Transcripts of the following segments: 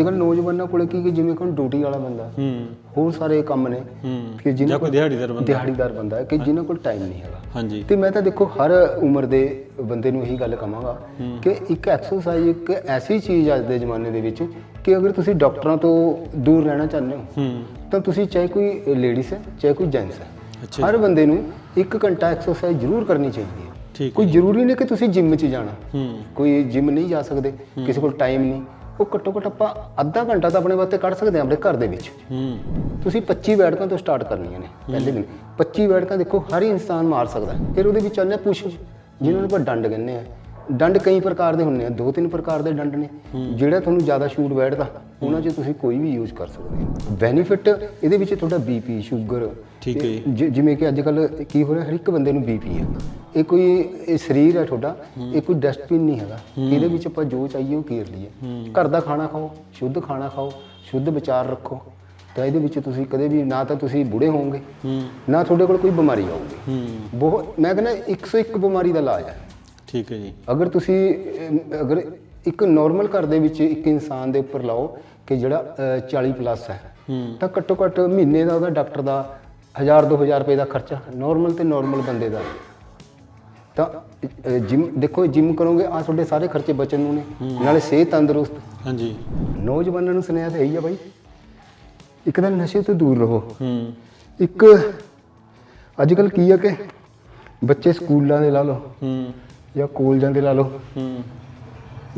ਅੱਜ ਕੱਲ ਨੌਜਵਾਨਾਂ ਕੋਲੇ ਕੀ ਕਿ ਜਿਵੇਂ ਕੋਈ ਡਿਊਟੀ ਵਾਲਾ ਬੰਦਾ ਹੂੰ। ਹੋਰ ਸਾਰੇ ਕੰਮ ਨੇ ਹੂੰ। ਕਿ ਜਿਹਨਾਂ ਜਾਂ ਕੋਈ ਦਿਹਾੜੀਦਾਰ ਬੰਦਾ। ਦਿਹਾੜੀਦਾਰ ਬੰਦਾ ਹੈ ਕਿ ਜਿਨ੍ਹਾਂ ਕੋਲ ਟਾਈਮ ਨਹੀਂ ਹੈਗਾ। ਹਾਂਜੀ। ਤੇ ਮੈਂ ਤਾਂ ਦੇਖੋ ਹਰ ਉਮਰ ਦੇ ਬੰਦੇ ਨੂੰ ਇਹੀ ਗੱਲ ਕਹਾਂਗਾ ਕਿ ਇੱਕ ਐਕਸਰਸਾਈਜ਼ ਇੱਕ ਐਸੀ ਚੀਜ਼ ਅੱਜ ਦੇ ਜ਼ਮਾਨੇ ਦੇ ਵਿੱਚ ਕਿ ਅਗਰ ਤੁਸੀਂ ਡਾਕਟਰਾਂ ਤੋਂ ਦੂਰ ਰਹਿਣਾ ਚਾਹੁੰਦੇ ਹੋ ਹੂੰ। ਤਾਂ ਤੁਸੀਂ ਚਾਹੇ ਕੋਈ ਲੇਡੀਜ਼ ਹੈ ਚਾਹੇ ਕੋਈ ਜੈਂਟਸ ਹੈ ਹਰ ਬੰਦੇ ਨੂੰ ਇੱਕ ਘੰਟਾ ਐਕਸਰਸਾਈਜ਼ ਜ਼ਰੂਰ ਕਰਨੀ ਚਾਹੀਦੀ ਹੈ। ਕੋਈ ਜ਼ਰੂਰੀ ਨਹੀਂ ਕਿ ਤੁਸੀਂ ਜਿਮ 'ਚ ਜਾਣਾ। ਹੂੰ। ਕੋਈ ਜਿਮ ਨਹੀਂ ਜਾ ਸਕਦੇ ਕਿਸੇ ਕੋਲ ਟਾਈਮ ਨਹੀਂ। ਉਹ ਘੱਟੋ ਘੱਟ ਆਪਾਂ ਅੱਧਾ ਘੰਟਾ ਤਾਂ ਆਪਣੇ ਵਾਸਤੇ ਕੱਢ ਸਕਦੇ ਹਾਂ ਆਪਣੇ ਘਰ ਦੇ ਵਿੱਚ। ਹੂੰ। ਤੁਸੀਂ 25 ਬੈਠਕਾਂ ਤੋਂ ਸਟਾਰਟ ਕਰਨੀਆਂ ਨੇ ਪਹਿਲੇ ਦਿਨ। 25 ਬੈਠਕਾਂ ਦੇਖੋ ਹਰ ਇਨਸਾਨ ਮਾਰ ਸਕਦਾ ਹੈ। ਫਿਰ ਉਹਦੇ ਵਿੱਚ ਆਉਂਦੇ ਪੁਸ਼। ਜਿਹਨਾਂ ਨੂੰ ਆਪਾਂ ਡੰਡ ਕਹਿੰਦੇ ਆ ਡੰਡ ਕਈ ਪ੍ਰਕਾਰ ਦੇ ਹੁੰਦੇ ਆ। ਦੋ ਤਿੰਨ ਪ੍ਰਕਾਰ ਦੇ ਡੰਡ ਨੇ। ਜਿਹੜਾ ਤੁਹਾਨੂੰ ਜ਼ਿਆਦਾ ਸ਼ੂਟ ਬੈਠਦਾ ਉਹਨਾਂ 'ਚ ਤੁਸੀਂ ਕੋਈ ਵੀ ਯੂਜ਼ ਕਰ ਸਕਦੇ ਹੋ। ਬੈਨੀਫਿਟ ਇਹਦੇ ਵਿੱਚ ਤੁਹਾਡਾ ਬੀਪੀ ਸ਼ੂਗਰ ਠੀਕ ਹੈ ਜਿਵੇਂ ਕਿ ਅੱਜ ਕੱਲ ਕੀ ਹੋ ਰਿਹਾ ਹਰ ਇੱਕ ਬੰਦੇ ਨੂੰ ਬੀਪੀ ਹੈ। ਇਹ ਕੋਈ ਇਹ ਸਰੀਰ ਹੈ ਤੁਹਾਡਾ ਇਹ ਕੋਈ ਡਸਟਬਿਨ ਨਹੀਂ ਹੈਗਾ। ਇਹਦੇ ਵਿੱਚ ਆਪਾਂ ਜੋ ਚਾਹੀਏ ਉਹ ਘੇਰ ਲਈਏ। ਘਰ ਦਾ ਖਾਣਾ ਖਾਓ ਸ਼ੁੱਧ ਖਾਣਾ ਖਾਓ ਸ਼ੁੱਧ ਵਿਚਾਰ ਰੱਖੋ। ਤਾਂ ਇਹਦੇ ਵਿੱਚ ਤੁਸੀਂ ਕਦੇ ਵੀ ਨਾ ਤਾਂ ਤੁਸੀਂ ਬੁੜੇ ਹੋਵੋਗੇ ਨਾ ਤੁਹਾਡੇ ਕੋਲ ਕੋਈ ਬਿਮਾਰੀ ਆਊਗੀ। ਬਹੁਤ ਮੈਂ ਕਹਿੰਦਾ 101 ਬਿਮਾਰੀ ਦਾ ਇਲਾਜ ਹੈ। ਠੀਕ ਹੈ ਜੀ। ਅਗਰ ਤੁਸੀਂ ਅਗਰ ਇੱਕ ਨਾਰਮਲ ਘਰ ਦੇ ਵਿੱਚ ਇੱਕ ਇਨਸਾਨ ਦੇ ਉੱਪਰ ਲਾਓ ਕਿ ਜਿਹੜਾ ਅ, 40 ਪਲੱਸ ਹੈ ਤਾਂ ਘੱਟੋ ਘੱਟ ਮਹੀਨੇ ਦਾ ਉਹਦਾ ਡਾਕਟਰ ਦਾ 1000 2000 ਰੁਪਏ ਦਾ ਖਰਚਾ ਨਾਰਮਲ ਤੇ ਨਾਰਮਲ ਬੰਦੇ ਦਾ। ਤਾਂ ਜਿਮ ਦੇਖੋ ਜਿਮ ਕਰੋਗੇ ਆ ਤੁਹਾਡੇ ਸਾਰੇ ਖਰਚੇ ਬਚਣ ਨੂੰ ਨੇ ਨਾਲੇ ਸਿਹਤ ਤੰਦਰੁਸਤ। ਹਾਂਜੀ। ਨੌਜਵਾਨਾਂ ਨੂੰ ਸੁਨੇਹਾ ਤਾਂ ਇਹੀ ਆ ਬਾਈ ਇੱਕ ਤਾਂ ਨਸ਼ੇ ਤੋਂ ਦੂਰ ਰਹੋ। ਹੂੰ। ਇੱਕ ਅੱਜ ਕੱਲ ਕੀ ਆ ਕਿ ਬੱਚੇ ਸਕੂਲਾਂ ਦੇ ਲਾ ਲਓ ਹੂੰ। ਜਾਂ ਕਾਲਜਾਂ ਦੇ ਲਾ ਲਓ। ਹੂੰ।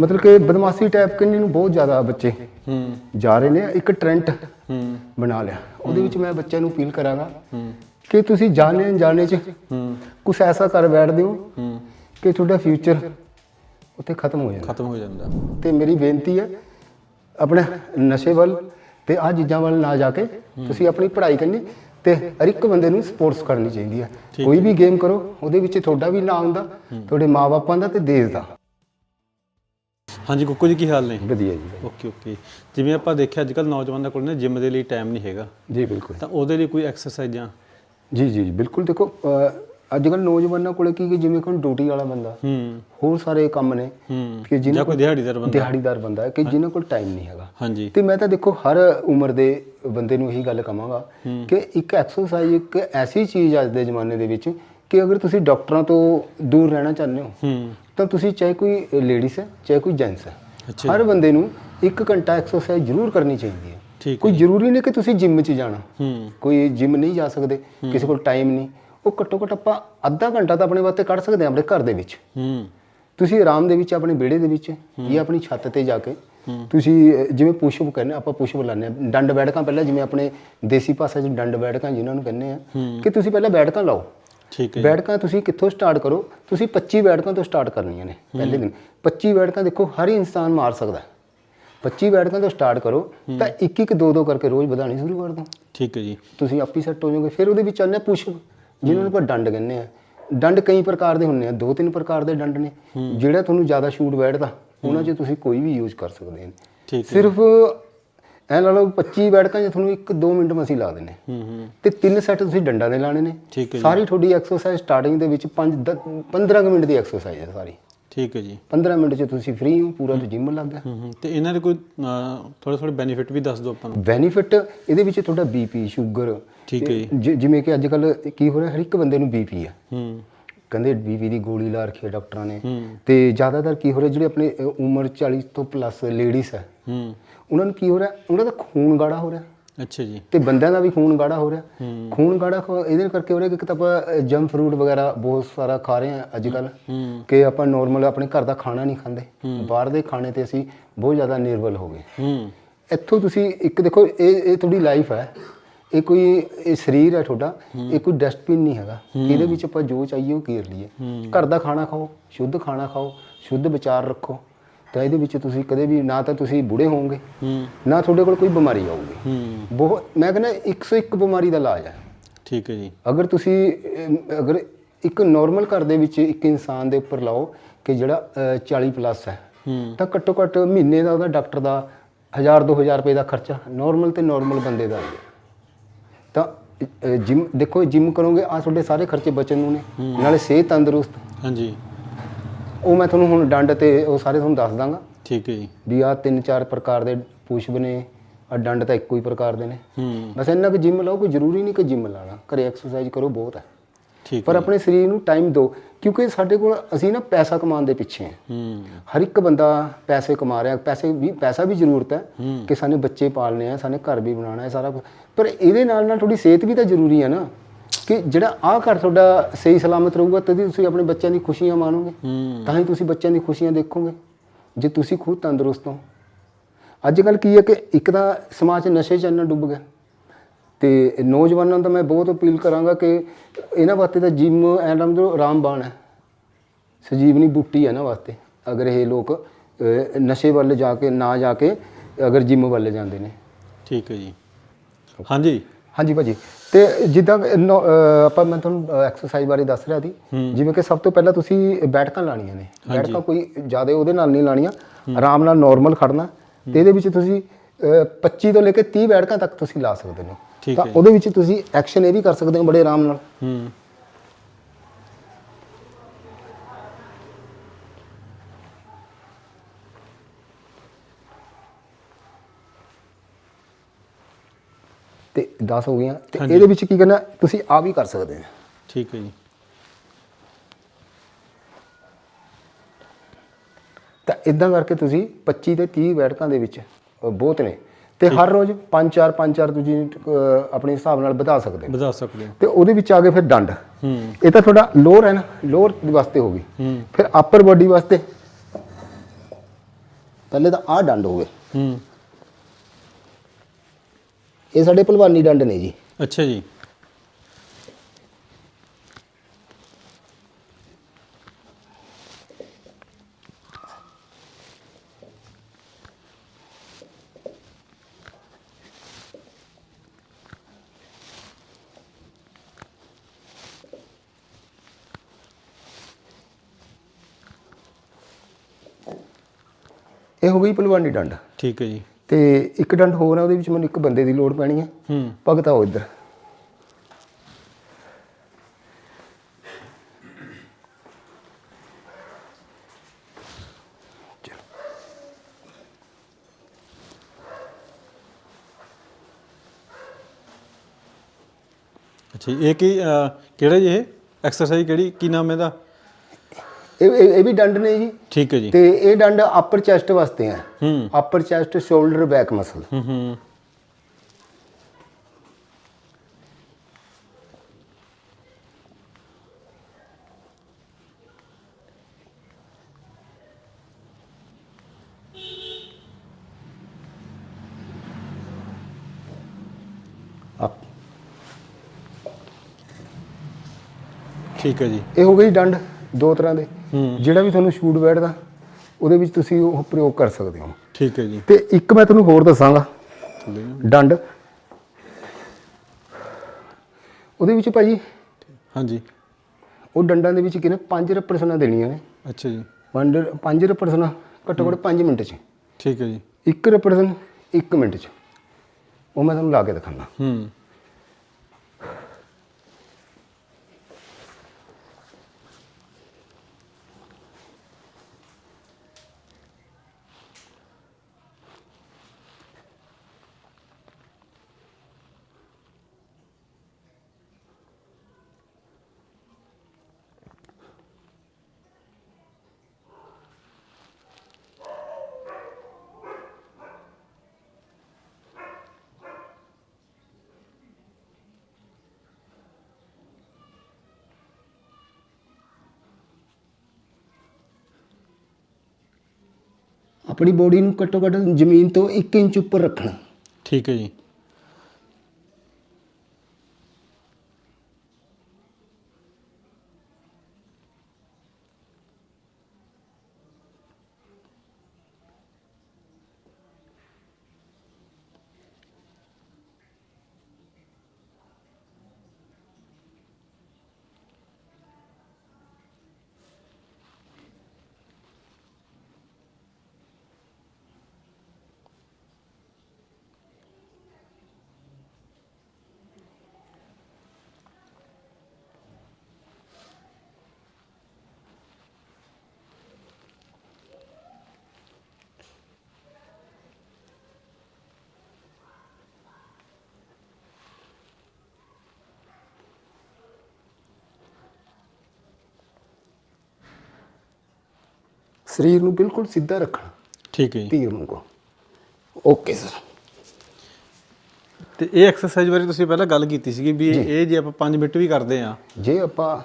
ਮਤਲਬ ਕਿ ਬਦਮਾਸ਼ੀ ਟਾਈਪ ਕਿੰਨੇ ਨੂੰ ਬਹੁਤ ਜ਼ਿਆਦਾ ਬੱਚੇ ਹੂੰ। ਜਾ ਰਹੇ ਨੇ ਇੱਕ ਟ੍ਰੈਂਡ ਹੂੰ। ਬਣਾ ਲਿਆ। ਉਹਦੇ ਵਿੱਚ ਮੈਂ ਬੱਚਿਆਂ ਨੂੰ ਅਪੀਲ ਕਰਾਂਗਾ ਹੂੰ। ਕਿ ਤੁਸੀਂ ਜਾਣੇ ਅਣਜਾਣੇ ਚ ਹੂੰ। ਕੁਝ ਐਸਾ ਕਰ ਬੈਠਦੇ ਹੋ ਹੂੰ। ਕਿ ਤੁਹਾਡਾ ਫਿਊਚਰ ਉੱਥੇ ਖਤਮ ਹੋ ਜਾਂਦਾ। ਖਤਮ ਹੋ ਜਾਂਦਾ। ਤੇ ਮੇਰੀ ਬੇਨਤੀ ਹੈ ਆਪਣੇ ਨਸ਼ੇ ਵੱਲ ਤੇ ਆ ਚੀਜ਼ਾਂ ਵੱਲ ਨਾ ਜਾ ਕੇ ਤੁਸੀਂ ਆਪਣੀ ਪੜ੍ਹਾਈ ਕਰਨੀ ਤੇ ਹਰ ਇੱਕ ਬੰਦੇ ਨੂੰ ਸਪੋਰਟਸ ਕਰਨੀ ਚਾਹੀਦੀ ਹੈ। ਕੋਈ ਵੀ ਗੇਮ ਕਰੋ ਉਹਦੇ ਵਿੱਚ ਤੁਹਾਡਾ ਵੀ ਨਾਮ ਹੁੰਦਾ ਤੁਹਾਡੇ ਮਾਪਿਆਂ ਦਾ ਤੇ ਦੇਸ਼ ਦਾ। ਹਾਂਜੀ ਕੁੱਕੂ ਜੀ ਕੀ ਹਾਲ ਨੇ? ਵਧੀਆ ਜੀ। Okay okay. ਜਿਵੇਂ ਆਪਾਂ ਦੇਖਿਆ ਅੱਜ ਕੱਲ ਨੌਜਵਾਨਾਂ ਕੋਲ ਨਾ ਜਿਮ ਦੇ ਲਈ ਟਾਈਮ ਨਹੀਂ ਹੈਗਾ। ਜੀ ਬਿਲਕੁਲ। ਤਾਂ ਉਹਦੇ ਲਈ ਕੋਈ ਐਕਸਰਸਾਈਜ਼ਾਂ ਜੀ? ਜੀ ਬਿਲਕੁਲ। ਦੇਖੋ ਅੱਜ ਕੱਲ ਨੌਜਵਾਨਾਂ ਕੋਲੇ ਕੀ ਕਿ ਜਿਵੇਂ ਕੋਈ ਡਿਊਟੀ ਵਾਲਾ ਬੰਦਾ ਹੂੰ। ਹੋਰ ਸਾਰੇ ਕੰਮ ਨੇ ਹੂੰ। ਕਿ ਜਿਹਨਾਂ ਕੋਈ ਦਿਹਾੜੀਦਾਰ ਬੰਦਾ। ਦਿਹਾੜੀਦਾਰ ਬੰਦਾ ਹੈ ਕਿ ਜਿਨ੍ਹਾਂ ਕੋਲ ਟਾਈਮ ਨਹੀਂ ਹੈਗਾ। ਹਾਂਜੀ। ਤੇ ਮੈਂ ਤਾਂ ਦੇਖੋ ਹਰ ਉਮਰ ਦੇ ਬੰਦੇ ਨੂੰ ਇਹੀ ਗੱਲ ਕਹਾਂਗਾ ਕਿ ਇੱਕ ਐਕਸਰਸਾਈਜ਼ ਇੱਕ ਐਸੀ ਚੀਜ਼ ਅੱਜ ਦੇ ਜ਼ਮਾਨੇ ਦੇ ਵਿੱਚ ਕਿ ਅਗਰ ਤੁਸੀਂ ਡਾਕਟਰਾਂ ਤੋਂ ਦੂਰ ਰਹਿਣਾ ਚਾਹੁੰਦੇ ਹੋ ਹੂੰ। ਤਾਂ ਤੁਸੀਂ ਚਾਹੇ ਕੋਈ ਲੇਡੀਜ਼ ਹੈ ਚਾਹੇ ਕੋਈ ਜੈਂਟਸ ਹੈ ਹਰ ਬੰਦੇ ਨੂੰ ਇੱਕ ਘੰਟਾ ਐਕਸਰਸਾਈਜ਼ ਜ਼ਰੂਰ ਕਰਨੀ ਚਾਹੀਦੀ ਹੈ। ਕੋਈ ਜ਼ਰੂਰੀ ਨਹੀਂ ਕਿ ਤੁਸੀਂ ਜਿਮ 'ਚ ਜਾਣਾ। ਹੂੰ। ਕੋਈ ਜਿਮ ਨਹੀਂ ਜਾ ਸਕਦੇ ਕਿਸੇ ਕੋਲ ਟਾਈਮ ਨਹੀਂ। ਉਹ ਘੱਟੋ ਘੱਟ ਆਪਾਂ ਅੱਧਾ ਘੰਟਾ ਤਾਂ ਆਪਣੇ ਵਾਸਤੇ ਕੱਢ ਸਕਦੇ ਹਾਂ ਆਪਣੇ ਘਰ ਦੇ ਵਿੱਚ। ਹੂੰ। ਤੁਸੀਂ ਆਰਾਮ ਦੇ ਵਿੱਚ ਆਪਣੇ ਵਿਹੜੇ ਦੇ ਵਿੱਚ ਜਾਂ ਆਪਣੀ ਛੱਤ ਤੇ ਜਾ ਕੇ ਤੁਸੀਂ ਜਿਵੇਂ ਪੁਸ਼ਅਪ ਕਹਿੰਦੇ ਆਪਾਂ ਪੁਸ਼ਅਪ ਲਾਉਂਦੇ ਹਾਂ। ਡੰਡ ਬੈਠਕਾਂ ਪਹਿਲਾਂ ਜਿਵੇਂ ਆਪਣੇ ਦੇਸੀ ਭਾਸ਼ਾ 'ਚ ਡੰਡ ਬੈਠਕਾਂ ਜਿਨ੍ਹਾਂ ਨੂੰ ਕਹਿੰਦੇ ਆ ਕਿ ਤੁਸੀਂ ਪਹਿਲਾਂ ਬੈਠਕਾਂ ਲਾਓ। ਠੀਕ ਹੈ ਬੈਠਕਾਂ ਤੁਸੀਂ ਕਿੱਥੋਂ ਸਟਾਰਟ ਕਰੋ? ਤੁਸੀਂ 25 ਬੈਠਕਾਂ ਤੋਂ ਸਟਾਰਟ ਕਰਨੀਆਂ ਨੇ ਪਹਿਲੇ ਦਿਨ। 25 ਬੈਠਕਾਂ ਦੇਖੋ ਹਰ ਹੀ ਇਨਸਾਨ ਮਾਰ ਸਕਦਾ ਹੈ। 25 ਬੈਠਕਾਂ ਤੋਂ ਸਟਾਰਟ ਕਰੋ ਤਾਂ ਇੱਕ ਇੱਕ ਦੋ ਦੋ ਕਰਕੇ ਰੋਜ਼ ਵਧਾਣੀ ਸ਼ੁਰੂ ਕਰ ਦਿਓ। ਠੀਕ ਹੈ ਜੀ। ਤੁਸੀਂ ਆਪੀ ਸੈੱਟ ਹੋ ਜਾਓਗੇ। ਫਿਰ ਉਹਦੇ ਵਿੱਚ ਆਉਂਦੇ ਪੁਸ਼ਅਪ ਜਿਹਨਾਂ ਨੂੰ ਆਪਾਂ ਡੰਡ ਕਹਿੰਦੇ ਆ। ਡੰਡ ਕਈ ਪ੍ਰਕਾਰ ਦੇ ਹੁੰਦੇ ਆ ਦੋ ਤਿੰਨ ਪ੍ਰਕਾਰ ਦੇ ਡੰਡ ਨੇ। ਜਿਹੜਾ ਤੁਹਾਨੂੰ ਜ਼ਿਆਦਾ ਸ਼ੂਟ ਬੈਠਦਾ ਉਹਨਾਂ 'ਚ ਤੁਸੀਂ ਕੋਈ ਵੀ ਯੂਜ਼ ਕਰ ਸਕਦੇ ਹੋ। ਠੀਕ ਹੈ ਸਿਰਫ ਐ ਲਾ ਲਓ 25 ਬੈਠਕਾਂ 'ਚ ਤੁਹਾਨੂੰ 1-2 ਮਿੰਟ ਮਸੀਂ ਲਾ ਦੇਣੇ ਹੂੰ ਹੂੰ। ਤੇ ਤਿੰਨ ਸੈੱਟ ਤੁਸੀਂ ਡੰਡਾਂ ਦੇ ਲਾਣੇ ਨੇ। ਠੀਕ ਹੈ ਜੀ। ਸਾਰੀ ਤੁਹਾਡੀ ਐਕਸਰਸਾਈਜ਼ ਸਟਾਰਟਿੰਗ ਦੇ ਵਿੱਚ 5 15 ਮਿੰਟ ਦੀ ਐਕਸਰਸਾਈਜ਼ ਹੈ ਸਾਰੀ। ਠੀਕ ਹੈ ਜੀ। 15 ਮਿੰਟ 'ਚ ਤੁਸੀਂ ਫ੍ਰੀ ਹੋ ਪੂਰਾ ਤੇ ਜਿਮ ਲੱਗ ਗਿਆ। ਹੂੰ ਹੂੰ। ਤੇ ਇਹਨਾਂ ਦੇ ਕੋਈ ਥੋੜੇ ਥੋੜੇ ਬੈਨੀਫਿਟ ਵੀ ਦੱਸ ਦਿਓ ਆਪਾਂ ਨੂੰ। ਬੈਨੀਫਿਟ ਇਹਦੇ ਵਿੱਚ ਤੁਹਾਡਾ ਬੀਪੀ ਸ਼ੂਗਰ ਠੀਕ ਹੈ ਜੀ। ਜਿ- ਜਿਵੇਂ ਕਿ ਅੱਜ ਕੱਲ ਕੀ ਹੋ ਰਿਹਾ ਹਰ ਇੱਕ ਬੰਦੇ ਨੂੰ ਬੀਪੀ ਹੈ ਹੂੰ। ਕਹਿੰਦੇ ਬੀਪੀ ਦੀ ਗੋਲੀ ਲਾ ਰੱਖੀ ਹੈ ਡਾਕਟਰਾਂ ਨੇ। ਤੇ ਜ਼ਿਆਦਾਤਰ ਕੀ ਹੋ ਰਿਹਾ ਜਿਹੜੇ ਆਪਣੇ ਅ, ਉਮਰ 40 ਤੋਂ ਪਲੱਸ ਲੇਡੀਜ਼ ਹੈ ਹੂੰ। ਉਹਨਾਂ ਨੂੰ ਕੀ ਹੋ ਰਿਹਾ? ਉਹਨਾਂ ਦਾ ਖੂਨ ਗਾੜਾ ਹੋ ਰਿਹਾ। ਅੱਛਾ ਜੀ। ਤੇ ਬੰਦਿਆਂ ਦਾ ਵੀ ਖੂਨ ਗਾੜਾ ਹੋ ਰਿਹਾ। ਖੂਨ ਗਾੜਾ ਇਹਦੇ ਕਰਕੇ ਹੋ ਰਿਹਾ ਕਿ ਇੱਕ ਤਾਂ ਆਪਾਂ ਜੰਕ ਫਰੂਟ ਵਗੈਰਾ ਬਹੁਤ ਸਾਰਾ ਖਾ ਰਹੇ ਹਾਂ ਅੱਜ ਕੱਲ ਕਿ ਆਪਾਂ ਨਾਰਮਲ ਆਪਣੇ ਘਰ ਦਾ ਖਾਣਾ ਨਹੀਂ ਖਾਂਦੇ। ਬਾਹਰ ਦੇ ਖਾਣੇ ਤੇ ਅਸੀਂ ਬਹੁਤ ਜ਼ਿਆਦਾ ਨਿਰਭਰ ਹੋ ਗਏ। ਇੱਥੋਂ ਤੁਸੀਂ ਇੱਕ ਦੇਖੋ ਇਹ ਇਹ ਤੁਹਾਡੀ ਲਾਈਫ ਹੈ। ਇਹ ਕੋਈ ਇਹ ਸਰੀਰ ਹੈ ਤੁਹਾਡਾ। ਇਹ ਕੋਈ ਡਸਟਬਿਨ ਨਹੀਂ ਹੈਗਾ। ਇਹਦੇ ਵਿੱਚ ਆਪਾਂ ਜੋ ਚਾਹੀਏ ਉਹ ਘੇਰ ਲਈਏ। ਘਰ ਦਾ ਖਾਣਾ ਖਾਓ ਸ਼ੁੱਧ ਖਾਣਾ ਖਾਓ ਸ਼ੁੱਧ ਵਿਚਾਰ ਰੱਖੋ। ਤਾਂ ਇਹਦੇ ਵਿੱਚ ਤੁਸੀਂ ਕਦੇ ਵੀ ਨਾ ਤਾਂ ਤੁਸੀਂ ਬੁੜੇ ਹੋਵੋਗੇ ਹੂੰ। ਨਾ ਤੁਹਾਡੇ ਕੋਲ ਕੋਈ ਬਿਮਾਰੀ ਆਊਗੀ। ਹੂੰ। ਬਹੁਤ ਮੈਂ ਕਹਿੰਦਾ 101 ਬਿਮਾਰੀ ਦਾ ਇਲਾਜ ਹੈ। ਠੀਕ ਹੈ ਜੀ। ਅਗਰ ਤੁਸੀਂ ਅਗਰ ਇੱਕ ਨਾਰਮਲ ਘਰ ਦੇ ਵਿੱਚ ਇੱਕ ਇਨਸਾਨ ਦੇ ਉੱਪਰ ਲਾਓ ਕਿ ਜਿਹੜਾ ਅ, 40 ਪਲੱਸ ਹੈ ਹੂੰ। ਤਾਂ ਘੱਟੋ ਘੱਟ ਮਹੀਨੇ ਦਾ ਉਹਦਾ ਡਾਕਟਰ ਦਾ 1000 2000 ਰੁਪਏ ਦਾ ਖਰਚਾ ਨਾਰਮਲ ਤੇ ਨਾਰਮਲ ਬੰਦੇ ਦਾ ਹੈ। ਤਾਂ ਜਿਮ ਦੇਖੋ ਜਿਮ ਕਰੋਗੇ ਆ ਤੁਹਾਡੇ ਸਾਰੇ ਖਰਚੇ ਬਚਣ ਨੂੰ ਨੇ। ਨਾਲੇ ਸਿਹਤ ਤੰਦਰੁਸਤ। ਹਾਂਜੀ। ਉਹ ਮੈਂ ਤੁਹਾਨੂੰ ਹੁਣ ਡੰਡ ਤੇ ਉਹ ਸਾਰੇ ਤੁਹਾਨੂੰ ਦੱਸ ਦਾਂਗਾ। ਠੀਕ ਹੈ ਜੀ। ਵੀ ਆ ਤਿੰਨ ਚਾਰ ਪ੍ਰਕਾਰ ਦੇ ਪੁਸ਼ਪ ਨੇ ਔਰ ਡੰਡ ਤਾਂ ਇੱਕੋ ਹੀ ਪ੍ਰਕਾਰ ਦੇ ਨੇ। ਹੂੰ। ਬਸ ਇੰਨਾ ਕਿ ਜਿਮ ਲਾਓ ਕੋਈ ਜ਼ਰੂਰੀ ਨਹੀਂ ਕਿ ਜਿਮ ਲਾਣਾ। ਘਰੇ ਐਕਸਰਸਾਈਜ਼ ਕਰੋ ਬਹੁਤ ਹੈ। ਠੀਕ ਪਰ ਆਪਣੇ ਸਰੀਰ ਨੂੰ ਟਾਈਮ ਦਿਓ ਕਿਉਂਕਿ ਸਾਡੇ ਕੋਲ ਅਸੀਂ ਨਾ ਪੈਸਾ ਕਮਾਉਣ ਦੇ ਪਿੱਛੇ ਹਾਂ। ਹੂੰ। ਹਰ ਇੱਕ ਬੰਦਾ ਪੈਸੇ ਕਮਾ ਰਿਹਾ ਪੈਸੇ ਵੀ ਪੈਸਾ ਵੀ ਜ਼ਰੂਰਤ ਹੈ ਕਿ ਸਾਨੂੰ ਬੱਚੇ ਪਾਲਨੇ ਆ ਸਾਨੂੰ ਘਰ ਵੀ ਬਣਾਉਣਾ ਹੈ ਸਾਰਾ ਕੁਛ। ਪਰ ਇਹਦੇ ਨਾਲ ਨਾਲ ਥੋੜੀ ਸਿਹਤ ਵੀ ਤਾਂ ਜ਼ਰੂਰੀ ਹੈ ਨਾ। ਕਿ ਜਿਹੜਾ ਆਹ ਘਰ ਤੁਹਾਡਾ ਸਹੀ ਸਲਾਮਤ ਰਹੂਗਾ ਤਦ ਹੀ ਤੁਸੀਂ ਆਪਣੇ ਬੱਚਿਆਂ ਦੀ ਖੁਸ਼ੀਆਂ ਮਾਣੋਗੇ। ਹੂੰ। ਤਾਂ ਹੀ ਤੁਸੀਂ ਬੱਚਿਆਂ ਦੀ ਖੁਸ਼ੀਆਂ ਦੇਖੋਗੇ। ਜੇ ਤੁਸੀਂ ਖੁਦ ਤੰਦਰੁਸਤ ਹੋ। ਅੱਜ ਕੱਲ ਕੀ ਹੈ ਕਿ ਇੱਕ ਤਾਂ ਸਮਾਜ ਨਸ਼ੇ 'ਚ ਇੰਨਾ ਡੁੱਬ ਗਿਆ। ਤੇ ਨੌਜਵਾਨਾਂ ਨੂੰ ਤਾਂ ਮੈਂ ਬਹੁਤ ਅਪੀਲ ਕਰਾਂਗਾ ਕਿ ਇਹਨਾਂ ਵਾਸਤੇ ਤਾਂ ਜਿਮ ਐਂਡਮ ਜੋ ਰਾਮਬਾਣ ਹੈ। ਸਜੀਵਨੀ ਬੂਟੀ ਹੈ ਇਹਨਾਂ ਵਾਸਤੇ। ਅਗਰ ਇਹ ਲੋਕ ਅਹ, ਨਸ਼ੇ ਵੱਲ ਜਾ ਕੇ ਨਾ ਜਾ ਕੇ ਅਗਰ ਜਿਮ ਵੱਲ ਜਾਂਦੇ ਨੇ। ਠੀਕ ਹੈ ਜੀ। ਹਾਂਜੀ। ਹਾਂਜੀ ਭਾਜੀ। ਤੇ ਜਿੱਦਾਂ ਕਿ ਨੌ- ਅਹ, ਆਪਾਂ ਮੈਂ ਤੁਹਾਨੂੰ ਐਕਸਰਸਾਈਜ਼ ਬਾਰੇ ਦੱਸ ਰਿਹਾ ਸੀ। ਜਿਵੇਂ ਕਿ ਸਭ ਤੋਂ ਪਹਿਲਾਂ ਤੁਸੀਂ ਬੈਠਕਾਂ ਲਾਣੀਆਂ ਨੇ। ਬੈਠਕਾਂ ਕੋਈ ਜ਼ਿਆਦਾ ਉਹਦੇ ਨਾਲ ਨਹੀਂ ਲਾਣੀਆਂ। ਆਰਾਮ ਨਾਲ ਨਾਰਮਲ ਖੜਨਾ। ਤੇ ਇਹਦੇ ਵਿੱਚ ਤੁਸੀਂ ਅਹ, 25 ਤੋਂ ਲੈ ਕੇ 30 ਬੈਠਕਾਂ ਤੱਕ ਤੁਸੀਂ ਲਾ ਸਕਦੇ ਹੋ ਠੀਕ ਤਾਂ। ਉਹਦੇ ਵਿੱਚ ਤੁਸੀਂ ਐਕਸ਼ਨ ਇਹ ਵੀ ਕਰ ਸਕਦੇ ਹੋ ਬੜੇ ਆਰਾਮ ਨਾਲ। ਹੂੰ। ਤੇ 10 ਹੋ ਗਈਆਂ। ਤੇ ਇਹਦੇ ਵਿੱਚ ਕੀ ਕਰਨਾ ਤੁਸੀਂ ਆ ਵੀ ਕਰ ਸਕਦੇ ਹੋ। ਠੀਕ ਹੈ ਜੀ। ਤਾਂ ਇਦਾਂ ਕਰਕੇ ਤੁਸੀਂ 25 ਤੇ 30 ਬੈਠਕਾਂ ਦੇ ਵਿੱਚ ਬਹੁਤ ਨੇ। ਤੇ ਹਰ ਰੋਜ਼ 5-4 5-4 ਤੁਸੀਂ ਆਪਣੇ ਹਿਸਾਬ ਨਾਲ ਵਧਾ ਸਕਦੇ ਹੋ। ਵਧਾ ਸਕਦੇ ਹੋ। ਤੇ ਉਹਦੇ ਵਿੱਚ ਆ ਗਏ ਫਿਰ ਡੰਡ ਹੂੰ। ਇਹ ਤਾਂ ਤੁਹਾਡਾ ਲੋਅਰ ਹੈ ਨਾ ਲੋਅਰ ਵਾਸਤੇ ਹੋ ਗਈ। ਫਿਰ ਅਪਰ ਬਾਡੀ ਵਾਸਤੇ। ਪਹਿਲੇ ਤਾਂ ਆਹ ਡੰਡ ਹੋ ਗਏ। ਹੂੰ। ਇਹ ਸਾਡੇ ਭਲਵਾਨੀ ਡੰਡ ਨੇ ਜੀ। ਅੱਛਾ ਜੀ। ਇਹ ਹੋ ਗਈ ਭਲਵਾਨੀ ਡੰਡ। ਠੀਕ ਹੈ ਜੀ। ਤੇ ਇੱਕ ਡੰਡ ਹੋਰ ਹੈ ਉਹਦੇ ਵਿੱਚ ਮੈਨੂੰ ਇੱਕ ਬੰਦੇ ਦੀ ਲੋੜ ਪੈਣੀ ਹੈ ਹੂੰ। ਭਗਤ ਆਓ ਇੱਧਰ। ਅੱਛਾ ਜੀ, ਇਹ ਕੀ ਅਹ, ਕਿਹੜਾ ਜੀ ਇਹ ਐਕਸਰਸਾਈਜ਼ ਕਿਹੜੀ? ਕੀ ਨਾਮ ਇਹਦਾ? ਇਹ ਇਹ ਵੀ ਡੰਡ ਨੇ ਜੀ। ਠੀਕ ਹੈ ਜੀ। ਤੇ ਇਹ ਡੰਡ ਅਪਰ ਚੈਸਟ ਵਾਸਤੇ ਹੈ ਹੂੰ। Upper chest shoulder back muscle ਹੂੰ ਠੀਕ ਹੈ ਜੀ। ਇਹ ਹੋ ਗਈ ਡੰਡ ਦੋ ਤਰ੍ਹਾਂ ਦੇ। ਜਿਹੜਾ ਵੀ ਤੁਹਾਨੂੰ ਸ਼ੂਟ ਬੈਠਦਾ ਉਹਦੇ ਵਿੱਚ ਤੁਸੀਂ ਉਹ ਪ੍ਰਯੋਗ ਕਰ ਸਕਦੇ ਹੋ। ਠੀਕ ਹੈ ਜੀ। ਤੇ ਇੱਕ ਮੈਂ ਤੁਹਾਨੂੰ ਹੋਰ ਦੱਸਾਂਗਾ। ਡੰਡ। ਉਹਦੇ ਵਿੱਚ ਭਾਜੀ ਹਾਂਜੀ। ਉਹ ਡੰਡਾਂ ਦੇ ਵਿੱਚ ਕਿਨੇ ਪੰਜ ਰਪਰਸਨਾਂ ਦੇਣੀਆਂ ਨੇ। ਅੱਛਾ ਜੀ। ਪੰਜ ਪੰਜ ਰਪਰਸਨਾਂ ਘੱਟੋ ਘੱਟ 5 ਮਿੰਟ 'ਚ। ਠੀਕ ਹੈ ਜੀ। ਇੱਕ ਰਪਰਸਨ 1 ਮਿੰਟ 'ਚ। ਉਹ ਮੈਂ ਤੁਹਾਨੂੰ ਲਾ ਕੇ ਦਿਖਾਉਂਦਾ ਹੂੰ। ਆਪਣੀ ਬੋਡੀ ਨੂੰ ਘੱਟੋ ਘੱਟ ਜ਼ਮੀਨ ਤੋਂ 1 ਇੰਚ ਉੱਪਰ ਰੱਖਣਾ। ਠੀਕ ਹੈ ਜੀ। ਸਰੀਰ ਨੂੰ ਬਿਲਕੁਲ ਸਿੱਧਾ ਰੱਖਣਾ। ਠੀਕ ਹੈ ਜੀ। ਧੀਰ ਨੂੰ ਕੋ ਓਕੇ ਸਰ। ਤੇ ਇਹ ਐਕਸਰਸਾਈਜ਼ ਬਾਰੇ ਤੁਸੀਂ ਪਹਿਲਾਂ ਗੱਲ ਕੀਤੀ ਸੀਗੀ ਵੀ ਇਹ ਜੇ ਆਪਾਂ 5 ਮਿੰਟ ਵੀ ਕਰਦੇ ਆ ਜੇ ਆਪਾਂ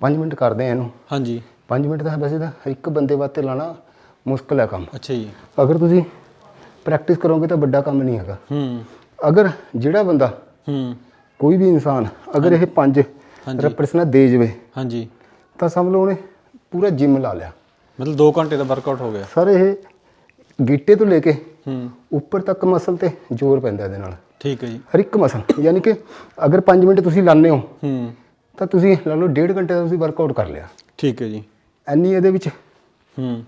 5 ਮਿੰਟ ਕਰਦੇ ਆ ਇਹਨੂੰ। ਹਾਂਜੀ। 5 ਮਿੰਟ ਦਾ ਵੈਸੇ ਤਾਂ ਇੱਕ ਬੰਦੇ ਵਾਸਤੇ ਲਾਣਾ ਮੁਸ਼ਕਲ ਹੈ ਕੰਮ। ਅੱਛਾ ਜੀ। ਅਗਰ ਤੁਸੀਂ ਪ੍ਰੈਕਟਿਸ ਕਰੋਗੇ ਤਾਂ ਵੱਡਾ ਕੰਮ ਨਹੀਂ ਹੈਗਾ। ਹੂੰ। ਅਗਰ ਜਿਹੜਾ ਬੰਦਾ ਹੂੰ। ਕੋਈ ਵੀ ਇਨਸਾਨ ਅਗਰ ਇਹ ਪੰਜ ਹਾਂਜੀ। ਰੈਪਰਸ ਨਾ ਦੇ ਜਵੇ ਹਾਂਜੀ। ਤਾਂ ਸਮਝ ਲਓ ਉਹਨੇ ਪੂਰਾ ਜਿਮ ਲਾ ਲਿਆ। ਮਤਲਬ 2 ਘੰਟੇ ਦਾ ਵਰਕਆਊਟ ਹੋ ਗਿਆ। ਸਰ ਇਹ ਗਿੱਟੇ ਤੋਂ ਲੈ ਕੇ ਹੂੰ। ਉੱਪਰ ਤੱਕ ਮਸਲ ਤੇ ਜ਼ੋਰ ਪੈਂਦਾ ਇਹਦੇ ਨਾਲ। ਠੀਕ ਹੈ ਜੀ। ਹਰ ਇੱਕ ਮਸਲ ਯਾਨੀ ਕਿ ਅਗਰ 5 ਮਿੰਟ ਤੁਸੀਂ ਲਾਉਂਦੇ ਹੋ ਹੂੰ। ਤਾਂ ਤੁਸੀਂ ਲਾ ਲਓ ਡੇਢ ਘੰਟੇ ਦਾ ਤੁਸੀਂ ਵਰਕਆਊਟ ਕਰ ਲਿਆ। ਠੀਕ ਹੈ ਜੀ। ਐਨੀ ਇਹਦੇ ਵਿੱਚ ਹੂੰ।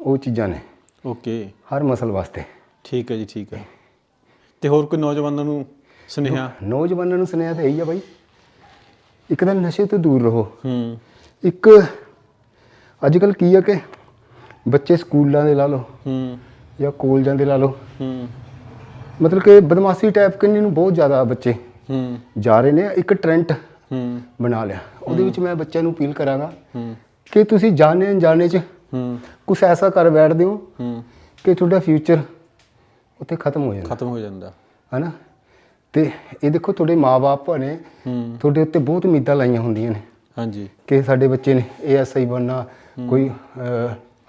ਉਹ ਚੀਜ਼ਾਂ ਨੇ। ਓਕੇ। ਹਰ ਮਸਲ ਵਾਸਤੇ। ਠੀਕ ਹੈ ਜੀ ਠੀਕ ਹੈ। ਤੇ ਹੋਰ ਕੋਈ ਨੌਜਵਾਨਾਂ ਨੂੰ ਸੁਨੇਹਾ? ਨੌਜਵਾਨਾਂ ਨੂੰ ਸੁਨੇਹਾ ਤਾਂ ਇਹੀ ਆ ਬਾਈ। ਇੱਕ ਤਾਂ ਨਸ਼ੇ ਤੋਂ ਦੂਰ ਰਹੋ। ਹੂੰ। ਇੱਕ ਅੱਜ ਕੱਲ ਕੀ ਆ ਕਿ ਬੱਚੇ ਸਕੂਲਾਂ ਦੇ ਲਾ ਲਓ ਹੂੰ। ਜਾਂ ਕਾਲਜਾਂ ਦੇ ਲਾ ਲਓ। ਹੂੰ। ਮਤਲਬ ਕਿ ਬਦਮਾਸ਼ੀ ਟਾਈਪ ਕਿੰਨੀ ਨੂੰ ਬਹੁਤ ਜ਼ਿਆਦਾ ਬੱਚੇ ਹੂੰ। ਜਾ ਰਹੇ ਨੇ ਇੱਕ ਟ੍ਰੈਂਡ ਹੂੰ। ਬਣਾ ਲਿਆ। ਉਹਦੇ ਵਿੱਚ ਮੈਂ ਬੱਚਿਆਂ ਨੂੰ ਅਪੀਲ ਕਰਾਂਗਾ ਹੂੰ। ਕਿ ਤੁਸੀਂ ਜਾਣੇ ਅਣਜਾਣੇ ਚ ਹੂੰ। ਕੁਝ ਐਸਾ ਕਰ ਬੈਠਦੇ ਹੋ ਹੂੰ। ਕਿ ਤੁਹਾਡਾ ਫਿਊਚਰ ਉੱਥੇ ਖਤਮ ਹੋ ਜਾਂਦਾ। ਖਤਮ ਹੋ ਜਾਂਦਾ। ਹਨਾ? ਤੇ ਇਹ ਦੇਖੋ ਤੁਹਾਡੇ ਮਾਪੇ ਨੇ ਤੁਹਾਡੇ ਉੱਤੇ ਬਹੁਤ ਉਮੀਦਾਂ ਲਾਈਆਂ ਹੁੰਦੀਆਂ ਨੇ। ਹਾਂਜੀ। ਕਿ ਸਾਡੇ ਬੱਚੇ ਨੇ ਏਐਸਆਈ ਬਣਨਾ ਕੋਈ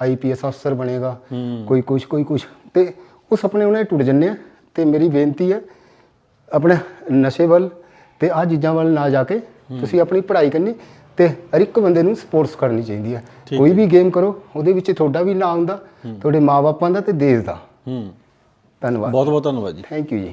ਆਈਪੀਐਸ ਅਫਸਰ ਬਣੇਗਾ ਕੋਈ ਕੁਛ ਕੋਈ ਕੁਛ। ਤੇ ਉਹ ਸੁਪਨੇ ਉਹਨਾਂ ਦੇ ਟੁੱਟ ਜੰਨੇ ਆ। ਤੇ ਮੇਰੀ ਬੇਨਤੀ ਹੈ ਆਪਣੇ ਨਸ਼ੇ ਵੱਲ ਤੇ ਆ ਚੀਜ਼ਾਂ ਵੱਲ ਨਾ ਜਾ ਕੇ ਤੁਸੀਂ ਆਪਣੀ ਪੜ੍ਹਾਈ ਕਰਨੀ ਤੇ ਹਰ ਇੱਕ ਬੰਦੇ ਨੂੰ ਸਪੋਰਟਸ ਕਰਨੀ ਚਾਹੀਦੀ ਹੈ। ਕੋਈ ਵੀ ਗੇਮ ਕਰੋ ਉਹਦੇ ਵਿੱਚ ਤੁਹਾਡਾ ਵੀ ਨਾਮ ਹੁੰਦਾ ਤੁਹਾਡੇ ਮਾਪਿਆਂ ਦਾ ਤੇ ਦੇਸ਼ ਦਾ। ਹੂੰ। ਧੰਨਵਾਦ। ਬਹੁਤ ਬਹੁਤ ਧੰਨਵਾਦ ਜੀ। ਥੈਂਕ ਯੂ ਜੀ।